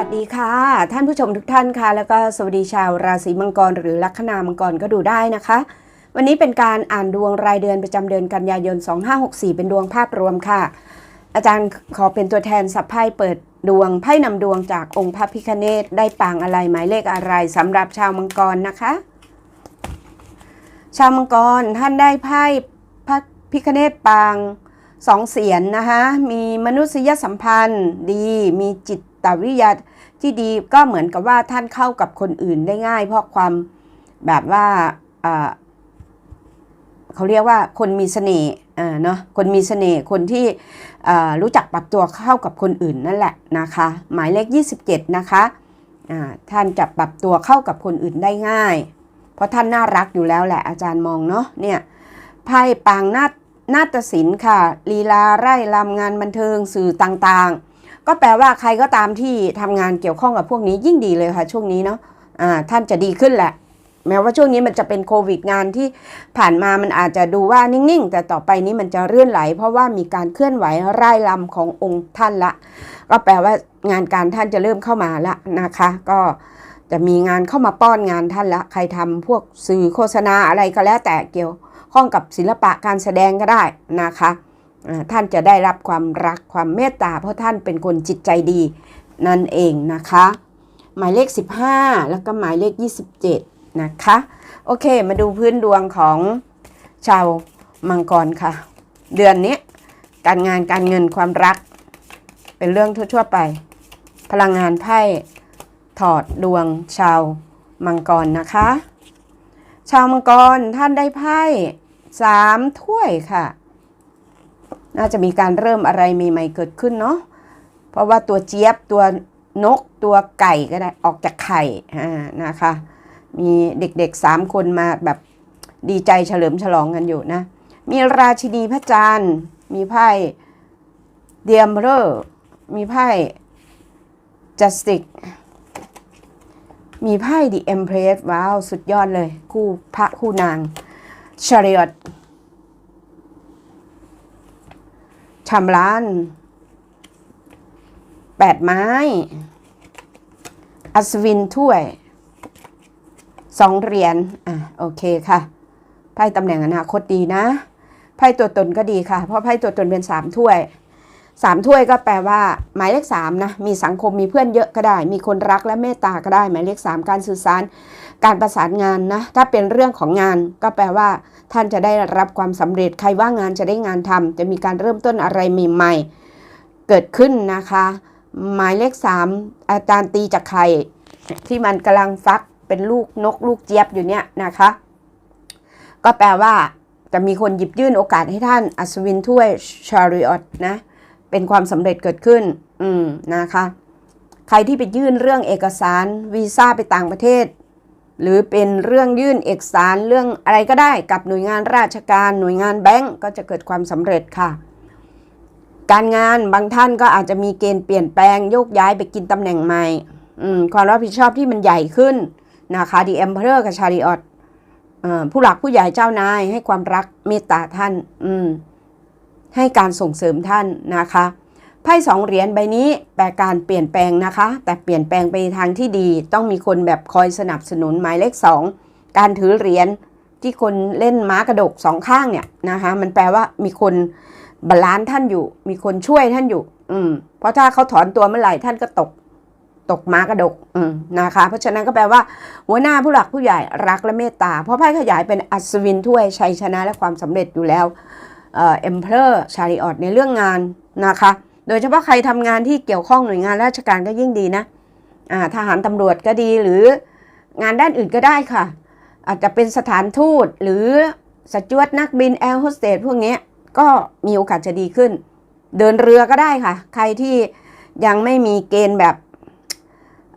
ัสดีค่ะ ท่านผู้ชมทุกท่านค่ะ แล้วก็สวัสดีชาวราศีมังกร หรือลัคนามังกรก็ดูได้นะคะ วันนี้เป็นการอ่านดวงรายเดือนประจำเดือนกันยายน 2564 เป็นดวงภาพรวมค่ะ อาจารย์ขอเป็นตัวแทนสับไพ่เปิดดวงไพ่นำดวงจากองค์พระพิคเนตได้ปางอะไรหมายเลขอะไรสำหรับชาวมังกรนะคะ ชาวมังกรท่านได้ไพ่พระพิคเนตปางสองเสียนนะคะ มีมนุษยสัมพันธ์ดี มีจิต วิยาที่ดีก็เหมือนกับว่าท่านเข้ากับคนอื่นได้ง่าย เพราะความแบบว่าเขาเรียกว่าคนมีเสน่ห์เนาะคนมีเสน่ห์คนที่รู้จักปรับตัวเข้ากับคนอื่นนั่นแหละนะคะ หมายเลข 27 นะคะท่านจะปรับตัวเข้ากับคนอื่นได้ง่าย เพราะท่านน่ารักอยู่แล้วแหละอาจารย์มองเนาะเนี่ยไพ่ปางนาฏนาฏศิลป์ค่ะลีลาไร่ลำงานบันเทิงสื่อต่างๆ ก็แปลว่าใครก็ตามที่ทำงานเกี่ยวข้องกับพวกนี้ยิ่งดีเลยค่ะ ช่วงนี้เนาะอ่าท่านจะดีขึ้นแหละ แม้ว่าช่วงนี้มันจะเป็นโควิดงานที่ผ่านมามันอาจจะดูว่านิ่งๆ แต่ต่อไปนี้มันจะเลื่อนไหล เพราะว่ามีการเคลื่อนไหวไร่ลำขององค์ท่านละ ก็แปลว่างานการท่านจะเริ่มเข้ามาละนะคะ ก็จะมีงานเข้ามาป้อนงานท่านละ ใครทำพวกสื่อโฆษณาอะไรก็แล้วแต่เกี่ยวข้องกับศิลปะการแสดงก็ได้นะคะ ท่านจะได้รับความรักความเมตตา เพราะท่านเป็นคนจิตใจดีนั่นเองนะคะ หมายเลข 15 แล้วก็หมายเลข 27 นะคะ โอเค มาดูพื้นดวงของชาวมังกรค่ะ เดือนนี้การงานการเงินความรัก เป็นเรื่องทั่วๆไป พลังงานไพ่ถอดดวงชาวมังกรนะคะ ชาวมังกรท่านได้ไพ่สามถ้วยค่ะ น่าจะมีการเริ่มอะไรใหม่ๆเกิดขึ้นเนาะเพราะว่าตัวเจี๊ยบตัวนกตัวไก่ก็ได้ออกจากไข่นะคะ มีเด็กๆสามคนมาแบบดีใจเฉลิมฉลองกันอยู่นะ มีราชินีพระจันทร์มีไพ่เดียมเรอร์มีไพ่จัสติกมีไพ่ The Empress ว้าว สุดยอดเลย คู่พระคู่นางชาริอต ชามลานแปดไม้ อัศวินถ้วยสองเหรียญ อะ โอเคค่ะ ไพ่ตำแหน่งอนาคตดีนะ ไพ่ตัวตนก็ดีค่ะ เพราะไพ่ตัวตนเป็นสามถ้วย สามถ้วยก็แปลว่า หมายเลขสามนะ มีสังคมมีเพื่อนเยอะก็ได้ มีคนรักและเมตตาก็ได้ หมายเลขสามการสื่อสาร การประสานงานนะถ้าเป็นเรื่องของงานก็แปลว่า ท่านจะได้รับความสำเร็จใครว่างงานจะได้งานทำจะมีการเริ่มต้นอะไรใหม่ๆ เกิดขึ้นนะคะ หมายเลขสามอาจารย์ตีจากไข่ที่มันกำลังฟักเป็นลูกนกลูกเจี๊ยบอยู่เนี่ยนะคะ ก็แปลว่าจะมีคนหยิบยื่นโอกาสให้ท่านอัศวินถ้วยชาริออตนะ เป็นความสำเร็จเกิดขึ้น อืมนะคะ ใครที่ไปยื่นเรื่องเอกสารวีซ่าไปต่างประเทศ หรือเป็นเรื่องยื่นเอกสารเรื่องอะไรก็ได้กับหน่วยงานราชการ หน่วยงานแบงก์ก็จะเกิดความสำเร็จค่ะ การงานบางท่านก็อาจจะมีเกณฑ์เปลี่ยนแปลงโยกย้ายไปกินตำแหน่งใหม่ความรับผิดชอบที่มันใหญ่ขึ้นนะคะดีเอ็มเพอร์กับชาริออตผู้หลักผู้ใหญ่เจ้านายให้ความรักเมตตาท่านให้การส่งเสริมท่านนะคะ พ่สองเหรียญใบนี้แปลการเปลี่ยนแปลงนะคะ แต่เปลี่ยนแปลงไปทางที่ดีต้องมีคนแบบคอยสนับสนุนหมายเลขสองการถือเหรียญที่คนเล่นม้ากระดกสองข้างเนี่ยนะคะมันแปลว่ามีคนบาลานซ์ท่านอยู่ มีคนช่วยท่านอยู่ อืมเพราะถ้าเขาถอนตัวเมื่อไหร่ท่านก็ตก ตกม้ากระดก อืมนะคะ เพราะฉะนั้นก็แปลว่า หัวหน้าผู้หลักผู้ใหญ่รักและเมตตา เพราะไพ่ขยายเป็นอัศวินถ้วยชัยชนะและความสำเร็จอยู่แล้วเอ็มเพอร์ชาริออตในเรื่องงานนะคะ โดยเฉพาะใครทำงานที่เกี่ยวข้องหน่วยงานราชการก็ยิ่งดีนะทหารตำรวจก็ดีหรืองานด้านอื่นก็ได้ค่ะ อาจจะเป็นสถานทูตหรือสจวตนักบินแอร์โฮสเตสพวกนี้ก็มีโอกาสจะดีขึ้น เดินเรือก็ได้ค่ะ ใครที่ยังไม่มีเกณฑ์แบบ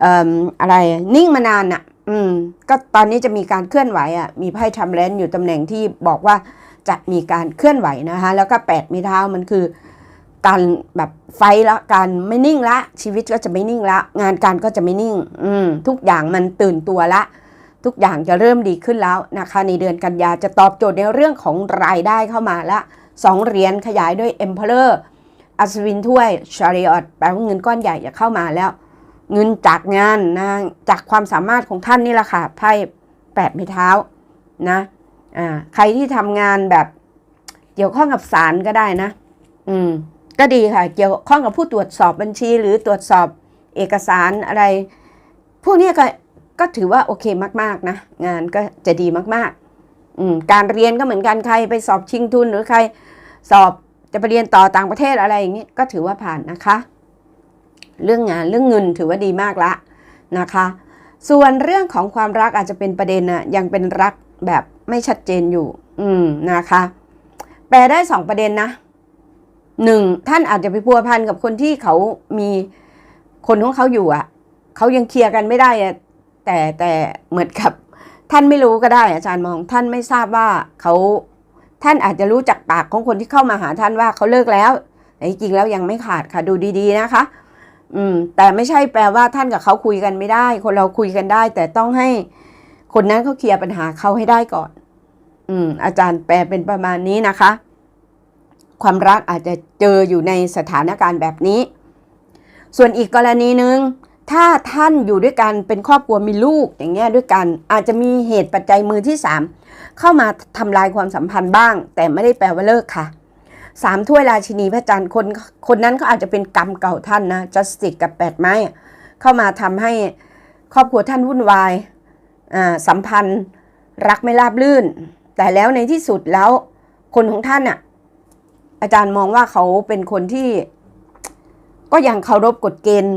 เอ่ออะไรนิ่งมานานอะ อืม ก็ตอนนี้จะมีการเคลื่อนไหวอะ มีไพ่ทำแลนอยู่ตำแหน่งที่บอกว่าจะมีการเคลื่อนไหวนะคะ แล้วก็แปดมีเท้ามันคือ การแบบไฟละการไม่นิ่งละ ชีวิตก็จะไม่นิ่งละ งานการก็จะไม่นิ่ง อืมทุกอย่างมันตื่นตัวละ ทุกอย่างจะเริ่มดีขึ้นแล้วนะคะ ในเดือนกันยาจะตอบโจทย์ในเรื่องของรายได้เข้ามาละสองเหรียญขยายด้วย Emperor อัศวินถ้วยชาริออตแปลว่าเงินก้อนใหญ่จะเข้ามาแล้ว เงินจากงานนะจากความสามารถของท่านนี่แหละค่ะไพ่แปดไม้เท้านะอ่าใครที่ทำงานแบบเกี่ยวข้องกับศาลก็ได้นะ อืม ก็ดีค่ะ เกี่ยวข้องกับผู้ตรวจสอบบัญชี หรือตรวจสอบเอกสารอะไร พวกนี้ก็ก็ถือว่าโอเคมาก ๆ นะ งานก็จะดีมากๆการเรียนก็เหมือนกันใครไปสอบชิงทุนหรือใครสอบจะไปเรียนต่อต่างประเทศอะไรอย่างนี้ก็ถือว่าผ่านนะคะ เรื่องงานเรื่องเงินถือว่าดีมากละนะคะ ส่วนเรื่องของความรักอาจจะเป็นประเด็นนะยังเป็นรักแบบไม่ชัดเจนอยู่ อืมนะคะ แปลได้สองประเด็นนะ หนึ่งท่านอาจจะไปพัวพันกับคนที่เขามีคนของเขาอยู่อะเขายังเคลียร์กันไม่ได้อะแต่แต่เหมือนกับ ท่านไม่รู้ก็ได้ อาจารย์มองท่านไม่ทราบว่าเขาท่านอาจจะรู้จากปากของคนที่เข้ามาหาท่านว่าเขาเลิกแล้วแต่จริงแล้วยังไม่ขาดค่ะดูดี ๆนะคะ อืม แต่ไม่ใช่แปลว่าท่านกับเขาคุยกันไม่ได้ คนเราคุยกันได้ แต่ต้องให้คนนั้นเขาเคลียร์ปัญหาเขาให้ได้ก่อน อืม อาจารย์แปลเป็นประมาณนี้นะคะ ความรักอาจจะเจออยู่ในสถานการณ์แบบนี้ ส่วนอีกกรณีหนึ่งถ้าท่านอยู่ด้วยกันเป็นครอบครัวมีลูกอย่างเงี้ยด้วยกัน อาจจะมีเหตุปัจจัยมือที่สามเข้ามาทำลายความสัมพันธ์บ้าง แต่ไม่ได้แปลว่าเลิกค่ะสามถ้วยราชินีพระจันทร์คนคนนั้นเขาอาจจะเป็นกรรมเก่าท่านนะจัสติกกับแปดไม้ เข้ามาทำให้ครอบครัวท่านวุ่นวายอ่าสัมพันธ์ รักไม่ราบลื่น แต่แล้วในที่สุดแล้วคนของท่านอะ อาจารย์มองว่าเขาเป็นคนที่ ก็ยังเคารพกฎเกณฑ์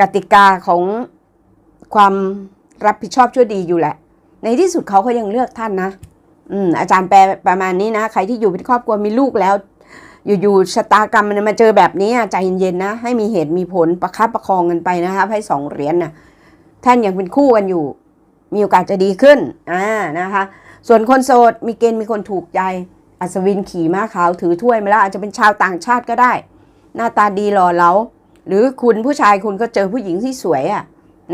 กติกาของความรับผิดชอบชั่วดีอยู่แหละ ในที่สุดเขาก็ยังเลือกท่านนะ อืม อาจารย์แปลประมาณนี้นะ ใครที่อยู่เป็นครอบครัวมีลูกแล้ว อยู่ๆชะตากรรมมันมาเจอแบบนี้ใจเย็นๆนะ ให้มีเหตุมีผลประคับประคองกันไปนะคะให้สองเหรียญนะท่านยังเป็นคู่กันอยู่ มีโอกาสจะดีขึ้น อ่านะคะ ส่วนคนโสดมีเกณฑ์มีคนถูกใจ อัศวินขี่ม้าขาวถือถ้วยมาแล้วอาจจะเป็นชาวต่างชาติก็ได้ หน้าตาดีหล่อเหลาหรือคุณผู้ชายคุณก็เจอผู้หญิงที่สวยอะ่ะ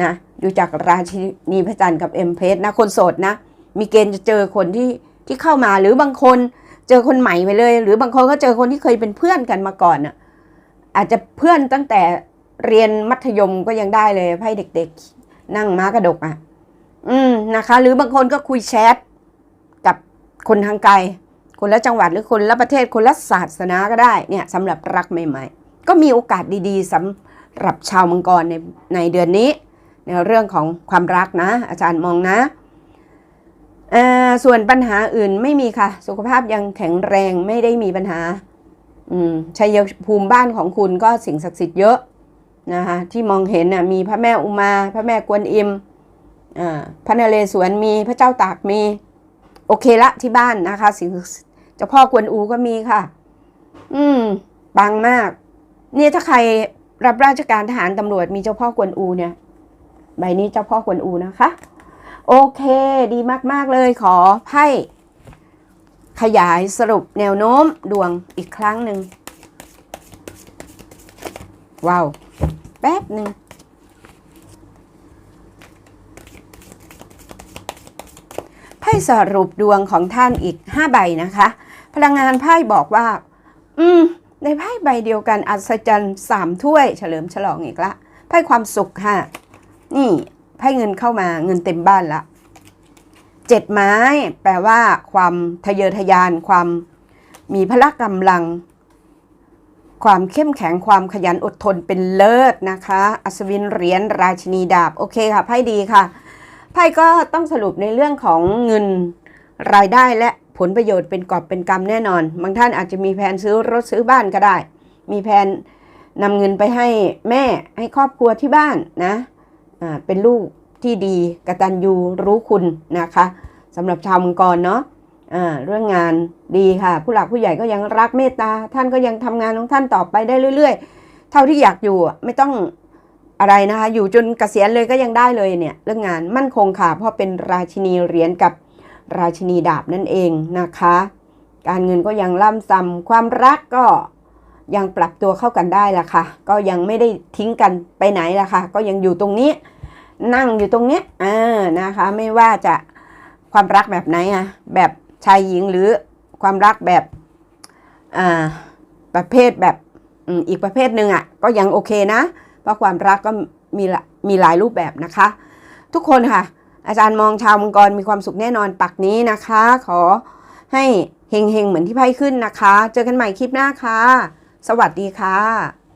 นะดูจากราชินีพระจันทร์กับเอ็มเพสนะคนโสดนะ มีเกณฑ์จะเจอคนที่ที่เข้ามาหรือบางคนเจอคนใหม่ไปเลย หรือบางคนก็เจอคนที่เคยเป็นเพื่อนกันมาก่อนอะอาจจะเพื่อนตั้งแต่เรียนมัธยมก็ยังได้เลยให้เด็กๆ นั่งม้ากระดกอะ อืมนะคะ หรือบางคนก็คุยแชทกับคนทางไกล คนละจังหวัดหรือคนละประเทศคนละศาสนาก็ได้เนี่ยสำหรับรักใหม่ ๆ ก็มีโอกาสดีๆสำหรับชาวมังกรในในเดือนนี้ในเรื่องของความรักนะ อาจารย์มองนะอ่าส่วนปัญหาอื่นไม่มีค่ะ สุขภาพยังแข็งแรงไม่ได้มีปัญหาอืมชัยภูมิบ้านของคุณก็สิ่งศักดิ์สิทธิ์เยอะนะคะที่มองเห็นน่ะมีพระแม่อุมา พระแม่กวนอิมอ่าพระนเรศวรมีพระเจ้าตากมี โอเคละที่บ้านนะคะสิ่ง เจ้าพ่อกวนอูก็มีค่ะ อืมปังมาก เนี่ยถ้าใครรับราชการทหารตำรวจมีเจ้าพ่อกวนอูเนี่ย ใบนี้เจ้าพ่อกวนอูนะคะ โอเค ดีมาก ๆ เลยขอไพ่ขยายสรุปแนวโน้มดวงอีกครั้งหนึ่งว้าว แป๊บหนึ่งไพ่สรุปดวงของท่านอีก 5 ใบนะคะ พลังงานไพ่บอกว่า อืม ในไพ่ใบเดียวกันอัศจรรย์สามถ้วย เฉลิมฉลองอีกละไพ่ความสุขค่ะ นี่ไพ่เงินเข้ามาเงินเต็มบ้านละเจ็ดไม้ แปลว่า ความทะเยอทะยานความมีพละกำลัง ความเข้มแข็งความขยันอดทนเป็นเลิศนะคะ อัศวินเหรียญราชินีดาบ โอเคค่ะไพ่ดีค่ะไพ่ก็ต้องสรุปในเรื่องของเงินรายได้และ ผลประโยชน์เป็นกอบเป็นกำแน่นอน บางท่านอาจจะมีแผนซื้อรถซื้อบ้านก็ได้ มีแผนนำเงินไปให้แม่ให้ครอบครัวที่บ้านนะอ่าเป็นลูกที่ดีกระตัญญูรู้คุณนะคะสำหรับชาวมังกรเนาะอ่าเรื่องงานดีค่ะ ผู้หลักผู้ใหญ่ก็ยังรักเมตตาท่านก็ยังทำงานของท่านต่อไปได้เรื่อย ๆ เท่าที่อยากอยู่ไม่ต้องอะไรนะคะ อยู่จนเกษียณเลยก็ยังได้เลยเนี่ยเรื่องงานมั่นคงค่ะเพราะเป็นราชินีเหรียญกับ ราชินีดาบนั่นเองนะคะ การเงินก็ยังล่ำซ้ำความรักก็ยังปรับตัวเข้ากันได้ละค่ะ ก็ยังไม่ได้ทิ้งกันไปไหนละค่ะ ก็ยังอยู่ตรงนี้ นั่งอยู่ตรงเนี้ยอ่านะคะ ไม่ว่าจะความรักแบบไหนอะแบบชายหญิงหรือความรักแบบอ่าประเภทแบบอืมอีกประเภทหนึ่งอะก็ยังโอเคนะ เพราะความรักก็มีละมีหลายรูปแบบนะคะ ทุกคนค่ะ อาจารย์มองชาวมังกรมีความสุขแน่นอนปักนี้นะคะ ขอให้เฮงๆ เหมือนที่ไพ่ขึ้นนะคะ เจอกันใหม่คลิปหน้าค่ะ สวัสดีค่ะ